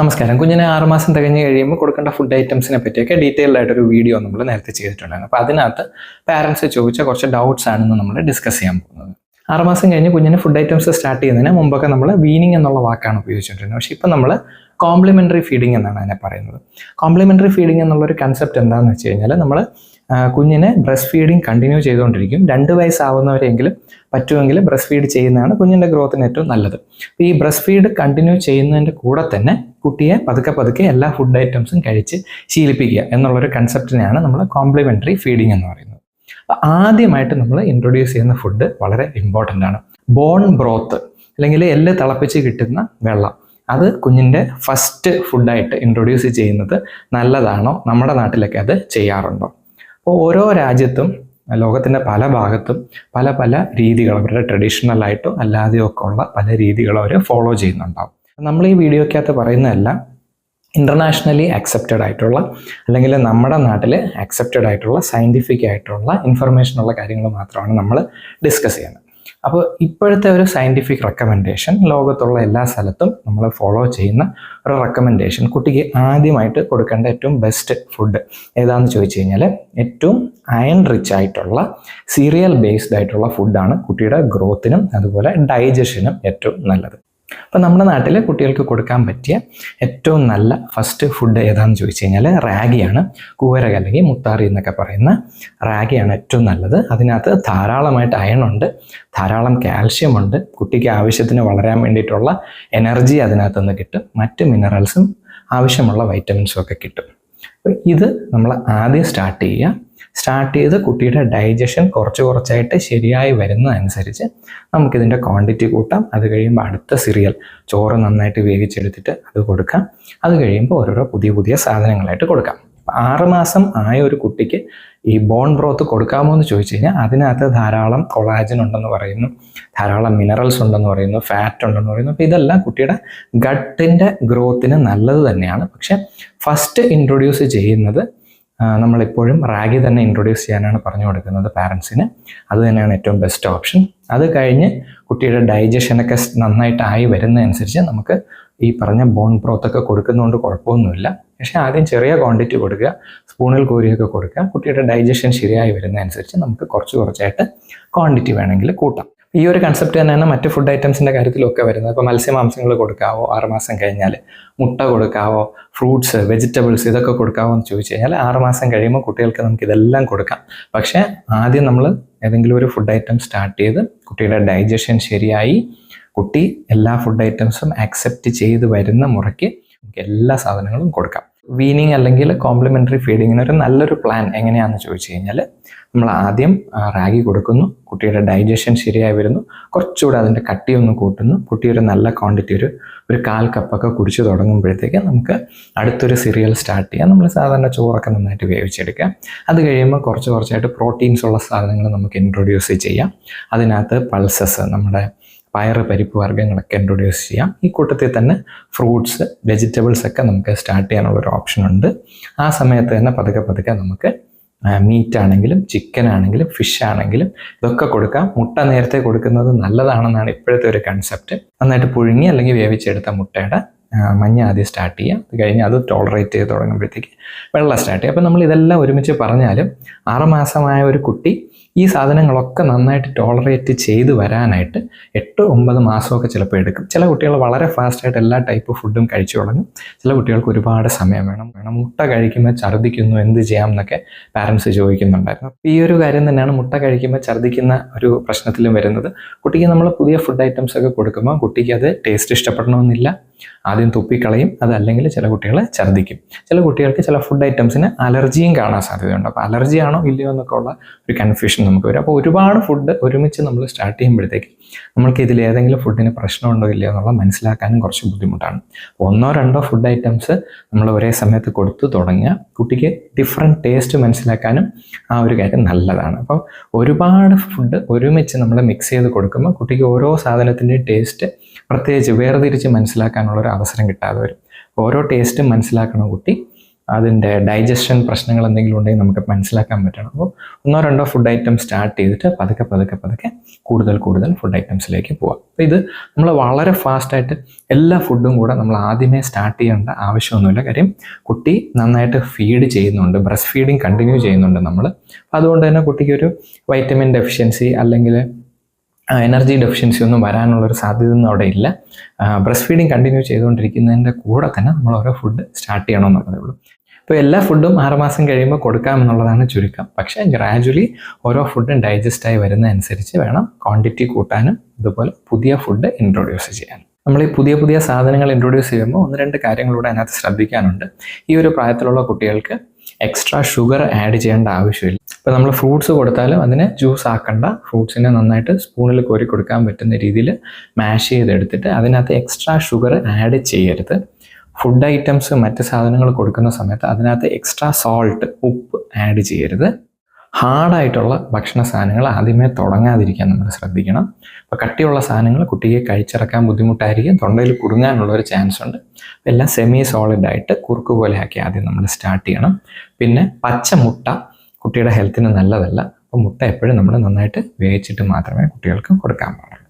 നമസ്കാരം. കുഞ്ഞിനെ ആറുമാസം തികഞ്ഞ് കഴിയുമ്പോൾ കൊടുക്കേണ്ട ഫുഡ് ഐറ്റംസിനെ പറ്റിയൊക്കെ ഡീറ്റെയിൽഡ് ആയിട്ടൊരു വീഡിയോ നമ്മൾ നേരത്തെ ചെയ്തിട്ടുണ്ടായിരുന്നു. അപ്പോൾ അതിനകത്ത് പാരൻസ് ചോദിച്ച കുറച്ച് ഡൗട്ട്സ് ആണെന്ന് നമ്മൾ ഡിസ്കസ് ചെയ്യാൻ പോകുന്നത്. ആറുമാസം കഴിഞ്ഞ് കുഞ്ഞിന് ഫുഡ് ഐറ്റംസ് സ്റ്റാർട്ട് ചെയ്യുന്നതിന് മുമ്പൊക്കെ നമ്മൾ വീനിങ് എന്നുള്ള വാക്കാണ് ഉപയോഗിച്ചുകൊണ്ടിരുന്നത് പക്ഷേ ഇപ്പം നമ്മൾ കോംപ്ലിമെന്ററി ഫീഡിംഗ് എന്നാണ് അതിനെ പറയുന്നത്. കോംപ്ലിമെന്ററി ഫീഡിംഗ് എന്നുള്ളൊരു കൺസെപ്റ്റ് എന്താണെന്ന് വെച്ച് കഴിഞ്ഞാൽ നമ്മൾ കുഞ്ഞിനെ ബ്രസ്റ്റ് ഫീഡിങ് കണ്ടിന്യൂ ചെയ്തുകൊണ്ടിരിക്കും. രണ്ട് വയസ്സാവുന്നവരെങ്കിലും പറ്റുമെങ്കിൽ ബ്രസ്റ്റ് ഫീഡ് ചെയ്യുന്നതാണ് കുഞ്ഞിന്റെ ഗ്രോത്തിന് ഏറ്റവും നല്ലത്. ഈ ബ്രസ്റ്റ് ഫീഡ് കണ്ടിന്യൂ ചെയ്യുന്നതിന്റെ കൂടെ തന്നെ കുട്ടിയെ പതുക്കെ പതുക്കെ എല്ലാ ഫുഡ് ഐറ്റംസും കഴിച്ച് ശീലിപ്പിക്കുക എന്നുള്ളൊരു കൺസെപ്റ്റിനെയാണ് നമ്മൾ കോംപ്ലിമെന്ററി ഫീഡിങ് എന്ന് പറയുന്നത്. അപ്പോൾ ആദ്യമായിട്ട് നമ്മൾ ഇൻട്രൊഡ്യൂസ് ചെയ്യുന്ന ഫുഡ് വളരെ ഇമ്പോർട്ടന്റ് ആണ്. ബോൺ ബ്രോത്ത് അല്ലെങ്കിൽ എല്ല് തിളപ്പിച്ച് കിട്ടുന്ന വെള്ളം. അത് കുഞ്ഞിന്റെ ഫസ്റ്റ് ഫുഡായിട്ട് ഇൻട്രൊഡ്യൂസ് ചെയ്യുന്നത് നല്ലതാണോ? നമ്മുടെ നാട്ടിലൊക്കെ അത് ചെയ്യാറുണ്ടോ? ഓരോ രാജ്യത്തും ലോകത്തിന്റെ പല ഭാഗത്തും പല പല രീതികൾ അവരുടെ ട്രഡീഷണൽ ആയിട്ടോ അല്ലാതെയോ ഒക്കെ ഉള്ള പല രീതികൾ അവർ ഫോളോ ചെയ്യുന്നുണ്ടാവും. നമ്മൾ ഈ വീഡിയോക്കകത്ത് പറയുന്നതല്ല ഇന്റർനാഷണലി അക്സെപ്റ്റഡ് ആയിട്ടുള്ള അല്ലെങ്കിൽ നമ്മുടെ നാട്ടിൽ അക്സെപ്റ്റഡ് ആയിട്ടുള്ള സയന്റിഫിക് ആയിട്ടുള്ള ഇൻഫർമേഷൻ ഉള്ള കാര്യങ്ങൾ മാത്രമാണ് നമ്മൾ ഡിസ്കസ് ചെയ്യുന്നത്. അപ്പോൾ ഇപ്പോഴത്തെ ഒരു സയന്റിഫിക് റെക്കമെൻഡേഷൻ ലോകത്തുള്ള എല്ലാ സ്ഥലത്തും നമ്മൾ ഫോളോ ചെയ്യുന്ന ഒരു റെക്കമെൻഡേഷൻ കുട്ടിക്ക് ആദ്യമായിട്ട് കൊടുക്കേണ്ട ഏറ്റവും ബെസ്റ്റ് ഫുഡ് ഏതാണെന്ന് ചോദിച്ചു കഴിഞ്ഞാൽ ഏറ്റവും അയൺ റിച്ച് ആയിട്ടുള്ള സീരിയൽ ബേസ്ഡ് ആയിട്ടുള്ള ഫുഡാണ് കുട്ടിയുടെ ഗ്രോത്തിനും അതുപോലെ ഡൈജഷനും ഏറ്റവും നല്ലത്. അപ്പോൾ നമ്മുടെ നാട്ടിൽ കുട്ടികൾക്ക് കൊടുക്കാൻ പറ്റിയ ഏറ്റവും നല്ല ഫസ്റ്റ് ഫുഡ് ഏതാണെന്ന് ചോദിച്ചു കഴിഞ്ഞാൽ റാഗിയാണ്. കൂവരക അല്ലെങ്കിൽ മുത്താറി എന്നൊക്കെ പറയുന്ന റാഗിയാണ് ഏറ്റവും നല്ലത്. അതിനകത്ത് ധാരാളമായിട്ട് അയൺ ഉണ്ട് ധാരാളം കാൽഷ്യം ഉണ്ട്. കുട്ടിക്ക് ആവശ്യത്തിന് വളരാൻ വേണ്ടിയിട്ടുള്ള എനർജി അതിനകത്ത് നിന്ന് കിട്ടും. മറ്റ് മിനറൽസും ആവശ്യമുള്ള വൈറ്റമിൻസും ഒക്കെ കിട്ടും. ഇത് നമ്മൾ ആദ്യം സ്റ്റാർട്ട് ചെയ്യുക. സ്റ്റാർട്ട് ചെയ്ത് കുട്ടിയുടെ ഡൈജഷൻ കുറച്ച് കുറച്ചായിട്ട് ശരിയായി വരുന്നതനുസരിച്ച് നമുക്കിതിന്റെ ക്വാണ്ടിറ്റി കൂട്ടാം. അത് കഴിയുമ്പോൾ അടുത്ത സിറിയൽ ചോറ് നന്നായിട്ട് വേവിച്ചെടുത്തിട്ട് അത് കൊടുക്കാം. അത് കഴിയുമ്പോൾ ഓരോരോ പുതിയ പുതിയ സാധനങ്ങളായിട്ട് കൊടുക്കാം. ആറുമാസം ആയ ഒരു കുട്ടിക്ക് ഈ ബോൺ ബ്രോത്ത് കൊടുക്കാമോ എന്ന് ചോദിച്ചു കഴിഞ്ഞാൽ അതിനകത്ത് ധാരാളം കൊളാജൻ ഉണ്ടെന്ന് പറയുന്നു ധാരാളം മിനറൽസ് ഉണ്ടെന്ന് പറയുന്നു ഫാറ്റ് ഉണ്ടെന്ന് പറയുന്നു. അപ്പോൾ ഇതെല്ലാം കുട്ടിയുടെ ഗട്ടിന്റെ ഗ്രോത്തിന് നല്ലത് തന്നെയാണ്. പക്ഷേ ഫസ്റ്റ് ഇൻട്രൊഡ്യൂസ് ചെയ്യുന്നത് നമ്മളെപ്പോഴും റാഗി തന്നെ ഇൻട്രൊഡ്യൂസ് ചെയ്യാനാണ് പറഞ്ഞു കൊടുക്കുന്നത് പാരൻസിന്. അത് തന്നെയാണ് ഏറ്റവും ബെസ്റ്റ് ഓപ്ഷൻ അത് കഴിഞ്ഞ് കുട്ടിയുടെ ഡൈജഷനൊക്കെ നന്നായിട്ടായി വരുന്നതനുസരിച്ച് നമുക്ക് ഈ പറഞ്ഞ ബോൺ ബ്രോത്തൊക്കെ കൊടുക്കുന്നതുകൊണ്ട് കുഴപ്പമൊന്നുമില്ല. പക്ഷേ ആദ്യം ചെറിയ ക്വാണ്ടിറ്റി കൊടുക്കുക സ്പൂണിൽ കോരിയൊക്കെ കൊടുക്കുക കുട്ടിയുടെ ഡൈജഷൻ ശരിയായി വരുന്നതനുസരിച്ച് നമുക്ക് കുറച്ച് കുറച്ചായിട്ട് ക്വാണ്ടിറ്റി വേണമെങ്കിൽ കൂട്ടാം. ഈ ഒരു കൺസെപ്റ്റ് തന്നെയാണ് മറ്റ് ഫുഡ് ഐറ്റംസിന്റെ കാര്യത്തിലൊക്കെ വരുന്നത്. ഇപ്പോൾ മത്സ്യമാംസങ്ങൾ കൊടുക്കാവോ? ആറുമാസം കഴിഞ്ഞാൽ മുട്ട കൊടുക്കാവോ? ഫ്രൂട്ട്സ് വെജിറ്റബിൾസ് ഇതൊക്കെ കൊടുക്കാവോ എന്ന് ചോദിച്ചു കഴിഞ്ഞാൽ ആറുമാസം കഴിയുമ്പോൾ കുട്ടികൾക്ക് നമുക്ക് ഇതെല്ലാം കൊടുക്കാം. പക്ഷേ ആദ്യം നമ്മൾ ഏതെങ്കിലും ഒരു ഫുഡ് ഐറ്റം സ്റ്റാർട്ട് ചെയ്ത് കുട്ടിയുടെ ഡൈജഷൻ ശരിയായി കുട്ടി എല്ലാ ഫുഡ് ഐറ്റംസും ആക്സെപ്റ്റ് ചെയ്ത് വരുന്ന മുറയ്ക്ക് നമുക്ക് എല്ലാ സാധനങ്ങളും കൊടുക്കാം. വീനിങ് അല്ലെങ്കിൽ കോംപ്ലിമെന്ററി ഫീഡിങ്ങിന് ഒരു നല്ലൊരു പ്ലാൻ എങ്ങനെയാണെന്ന് ചോദിച്ചു കഴിഞ്ഞാൽ നമ്മൾ ആദ്യം റാഗി കൊടുക്കുന്നു കുട്ടിയുടെ ഡൈജഷൻ ശരിയായി വരുന്നു കുറച്ചുകൂടെ അതിന്റെ കട്ടി ഒന്ന് കൂട്ടുന്നു കുട്ടി ഒരു നല്ല ക്വാണ്ടിറ്റി ഒരു ഒരു കാൽ കപ്പൊക്കെ കുടിച്ചു തുടങ്ങുമ്പോഴത്തേക്ക് നമുക്ക് അടുത്തൊരു സീരിയൽ സ്റ്റാർട്ട് ചെയ്യാം. നമ്മൾ സാധാരണ ചോറൊക്കെ നന്നായിട്ട് വേവിച്ചെടുക്കാം. അത് കഴിയുമ്പോൾ കുറച്ച് കുറച്ചായിട്ട് പ്രോട്ടീൻസ് ഉള്ള സാധനങ്ങൾ നമുക്ക് ഇൻട്രൊഡ്യൂസ് ചെയ്യാം. അതിനകത്ത് പൾസസ് നമ്മുടെ പയറ് പരിപ്പ് വർഗങ്ങളൊക്കെ ഇൻട്രൊഡ്യൂസ് ചെയ്യാം. ഈ കൂട്ടത്തിൽ തന്നെ ഫ്രൂട്ട്സ് വെജിറ്റബിൾസ് ഒക്കെ നമുക്ക് സ്റ്റാർട്ട് ചെയ്യാനുള്ള ഒരു ഓപ്ഷൻ ഉണ്ട്. ആ സമയത്ത് തന്നെ പതുക്കെ പതുക്കെ നമുക്ക് മീറ്റ് ആണെങ്കിലും ചിക്കൻ ആണെങ്കിലും ഫിഷ് ആണെങ്കിലും ഇതൊക്കെ കൊടുക്കാം. മുട്ട നേരത്തെ കൊടുക്കുന്നത് നല്ലതാണെന്നാണ് ഇപ്പോഴത്തെ ഒരു കൺസെപ്റ്റ് നന്നായിട്ട് പുഴുങ്ങി അല്ലെങ്കിൽ വേവിച്ചെടുത്ത മുട്ടയുടെ മഞ്ഞ ആദ്യം സ്റ്റാർട്ട് ചെയ്യുക അത് കഴിഞ്ഞ് അത് ടോളറേറ്റ് ചെയ്ത് തുടങ്ങുമ്പോഴത്തേക്ക് വെള്ളം സ്റ്റാർട്ട് ചെയ്യുക അപ്പോൾ നമ്മൾ ഇതെല്ലാം ഒരുമിച്ച് പറഞ്ഞാലും ആറുമാസമായ ഒരു കുട്ടി ഈ സാധനങ്ങളൊക്കെ നന്നായിട്ട് ടോളറേറ്റ് ചെയ്ത് വരാനായിട്ട് എട്ട് ഒമ്പത് മാസമൊക്കെ ചിലപ്പോൾ എടുക്കും. ചില കുട്ടികൾ വളരെ ഫാസ്റ്റായിട്ട് എല്ലാ ടൈപ്പ് ഫുഡും കഴിച്ചു തുടങ്ങും. ചില കുട്ടികൾക്ക് ഒരുപാട് സമയം വേണം. വേണം മുട്ട കഴിക്കുമ്പോൾ ഛർദ്ദിക്കുന്നു എന്ത് ചെയ്യാം എന്നൊക്കെ പാരൻസ് ചോദിക്കുന്നുണ്ടായിരുന്നു. ഈ ഒരു കാര്യം തന്നെയാണ് മുട്ട കഴിക്കുമ്പോൾ ഛർദ്ദിക്കുന്ന ഒരു പ്രശ്നത്തിലും വരുന്നത്. കുട്ടിക്ക് നമ്മൾ പുതിയ ഫുഡ് ഐറ്റംസ് ഒക്കെ കൊടുക്കുമ്പോൾ കുട്ടിക്ക് അത് ടേസ്റ്റ് ഇഷ്ടപ്പെടണമെന്നില്ല. ആദ്യം തുപ്പിക്കളയും. അതല്ലെങ്കിൽ ചില കുട്ടികൾ ഛർദ്ദിക്കും. ചില കുട്ടികൾക്ക് ചില ഫുഡ് ഐറ്റംസിന് അലർജിയും കാണാൻ സാധ്യതയുണ്ട്. അപ്പോൾ അലർജിയാണോ ഇല്ലയോ എന്നൊക്കെ ഉള്ള ഒരു കൺഫ്യൂഷൻ നമുക്ക് വരും. അപ്പോൾ ഒരുപാട് ഫുഡ് ഒരുമിച്ച് നമ്മൾ സ്റ്റാർട്ട് ചെയ്യുമ്പോഴത്തേക്ക് നമുക്ക് ഇതിൽ ഏതെങ്കിലും ഫുഡിന് പ്രശ്നമുണ്ടോ ഇല്ലയോ എന്നുള്ള മനസ്സിലാക്കാനും കുറച്ച് ബുദ്ധിമുട്ടാണ്. ഒന്നോ രണ്ടോ ഫുഡ് ഐറ്റംസ് നമ്മൾ ഒരേ സമയത്ത് കൊടുത്തു തുടങ്ങിയ കുട്ടിക്ക് ഡിഫറെന്റ് ടേസ്റ്റ് മനസ്സിലാക്കാനും ആ ഒരു കാര്യം നല്ലതാണ്. അപ്പോൾ ഒരുപാട് ഫുഡ് ഒരുമിച്ച് നമ്മൾ മിക്സ് ചെയ്ത് കൊടുക്കുമ്പോൾ കുട്ടിക്ക് ഓരോ സാധനത്തിന്റെയും ടേസ്റ്റ് പ്രത്യേകിച്ച് വേർതിരിച്ച് മനസ്സിലാക്കാനുള്ള ഒരു അവസരം കിട്ടാതെ വരും. ഓരോ ടേസ്റ്റും മനസ്സിലാക്കണം കുട്ടി അതിന്റെ ഡൈജഷൻ പ്രശ്നങ്ങൾ എന്തെങ്കിലും ഉണ്ടെങ്കിൽ നമുക്ക് മനസ്സിലാക്കാൻ പറ്റണം. അപ്പോൾ ഒന്നോ രണ്ടോ ഫുഡ് ഐറ്റം സ്റ്റാർട്ട് ചെയ്തിട്ട് പതുക്കെ പതുക്കെ പതുക്കെ കൂടുതൽ കൂടുതൽ ഫുഡ് ഐറ്റംസിലേക്ക് പോവാം. അപ്പോൾ ഇത് നമ്മൾ വളരെ ഫാസ്റ്റായിട്ട് എല്ലാ ഫുഡും കൂടെ നമ്മൾ ആദ്യമേ സ്റ്റാർട്ട് ചെയ്യേണ്ട ആവശ്യമൊന്നുമില്ല. കാര്യം കുട്ടി നന്നായിട്ട് ഫീഡ് ചെയ്യുന്നുണ്ട്. ബ്രസ്റ്റ് ഫീഡിങ് കണ്ടിന്യൂ ചെയ്യുന്നുണ്ട് നമ്മൾ. അതുകൊണ്ട് തന്നെ കുട്ടിക്ക് ഒരു വൈറ്റമിൻ ഡെഫിഷ്യൻസി അല്ലെങ്കിൽ എനർജി ഡെഫിഷ്യൻസി ഒന്നും വരാനുള്ളൊരു സാധ്യത ഒന്നും അവിടെ ഇല്ല. ബ്രസ്റ്റ് ഫീഡിങ് കണ്ടിന്യൂ ചെയ്തുകൊണ്ടിരിക്കുന്നതിന്റെ കൂടെ തന്നെ നമ്മൾ ഓരോ ഫുഡ് സ്റ്റാർട്ട് ചെയ്യണമെന്നുള്ളതേ ഉള്ളൂ. ഇപ്പോൾ എല്ലാ ഫുഡും ആറുമാസം കഴിയുമ്പോൾ കൊടുക്കാം എന്നുള്ളതാണ് ചുരുക്കം. പക്ഷേ ഗ്രാജുവലി ഓരോ ഫുഡും ഡൈജസ്റ്റായി വരുന്നതനുസരിച്ച് വേണം ക്വാണ്ടിറ്റി കൂട്ടാനും അതുപോലെ പുതിയ ഫുഡ് ഇൻട്രൊഡ്യൂസ് ചെയ്യാനും നമ്മൾ ഈ പുതിയ പുതിയ സാധനങ്ങൾ ഇൻട്രൊഡ്യൂസ് ചെയ്യുമ്പോൾ ഒന്ന് രണ്ട് കാര്യങ്ങളൂടെ അതിനകത്ത് ശ്രദ്ധിക്കാനുണ്ട്. ഈ ഒരു പ്രായത്തിലുള്ള കുട്ടികൾക്ക് എക്സ്ട്രാ ഷുഗർ ആഡ് ചെയ്യേണ്ട ആവശ്യമില്ല. ഇപ്പോൾ നമ്മൾ ഫ്രൂട്ട്സ് കൊടുത്താലും അതിനെ ജ്യൂസ് ആക്കണ്ട. ഫ്രൂട്ട്സിനെ നന്നായിട്ട് സ്പൂണിൽ കോരി കൊടുക്കാൻ പറ്റുന്ന രീതിയിൽ മാഷ് ചെയ്തെടുത്തിട്ട് അതിനകത്ത് എക്സ്ട്രാ ഷുഗർ ആഡ് ചെയ്യരുത്. ഫുഡ് ഐറ്റംസ് മറ്റ് സാധനങ്ങൾ കൊടുക്കുന്ന സമയത്ത് അതിനകത്ത് എക്സ്ട്രാ സോൾട്ട് ഉപ്പ് ആഡ് ചെയ്യരുത്. ഹാർഡായിട്ടുള്ള ഭക്ഷണ സാധനങ്ങൾ ആദ്യമേ തുടങ്ങാതിരിക്കാൻ നമ്മൾ ശ്രദ്ധിക്കണം. അപ്പോൾ കട്ടിയുള്ള സാധനങ്ങൾ കുട്ടിയെ കഴിച്ചിറക്കാൻ ബുദ്ധിമുട്ടായിരിക്കും. തൊണ്ടയിൽ കുടുങ്ങാനുള്ള ഒരു ചാൻസ് ഉണ്ട്. എല്ലാം സെമി സോളിഡ് ആയിട്ട് കുറുക്ക് പോലെ ആക്കി ആദ്യം നമ്മൾ സ്റ്റാർട്ട് ചെയ്യണം. പിന്നെ പച്ച മുട്ട കുട്ടിയുടെ ഹെൽത്തിന് നല്ലതല്ല. അപ്പോൾ മുട്ട എപ്പോഴും നമ്മൾ നന്നായിട്ട് വേവിച്ചിട്ട് മാത്രമേ കുട്ടികൾക്ക് കൊടുക്കാൻ പാടുള്ളൂ.